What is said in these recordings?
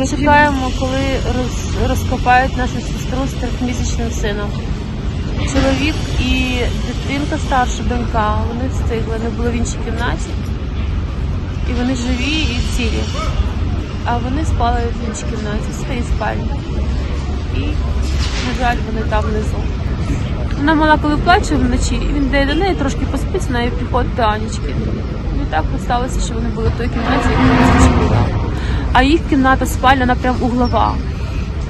Ми чекаємо, коли роз, розкопають нашу сестру з трьохмісячним сином. Чоловік і дитинка старша донька, вони встигли, вони були в іншій кімнаті. І вони живі і цілі. А вони спали в іншій кімнаті, в своїй спальні. І, на жаль, вони там внизу. Вона мала, коли плаче вночі, і він йде до неї трошки поспить, з нею приходить до Анічки. І так сталося, що вони були в той кімнаті. А їх кімната спальня, вона прям углова.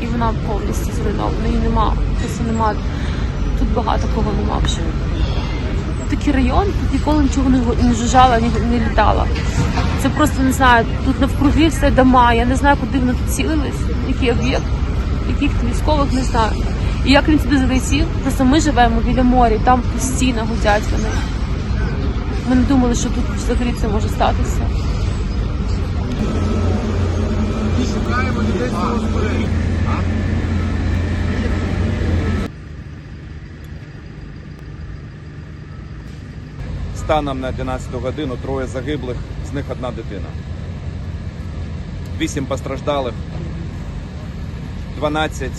І вона повністю зруйнована. Її нема. Просто нема. Тут багато кого нема вже. Такий район, тут ніколи нічого не, го- не літало. Це просто не знаю, тут навкруги все дома. Я не знаю, куди вони тут цілились, який об'єкт, яких військових не знаю. І як він сюди залетів, просто ми живемо біля моря, там постійно гудять вони. Ми не думали, що тут взагалі це може статися. Станом на 11 годину троє загиблих, з них одна дитина. Вісім постраждалих, 12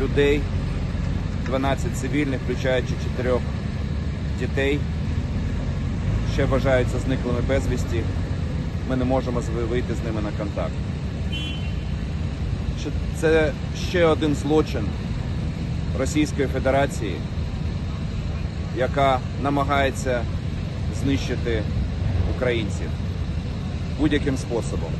людей, 12 цивільних, включаючи чотирьох дітей, ще вважаються зниклими безвісті. Ми не можемо вийти з ними на контакт що це ще один злочин Російської Федерації, яка намагається знищити українців будь-яким способом.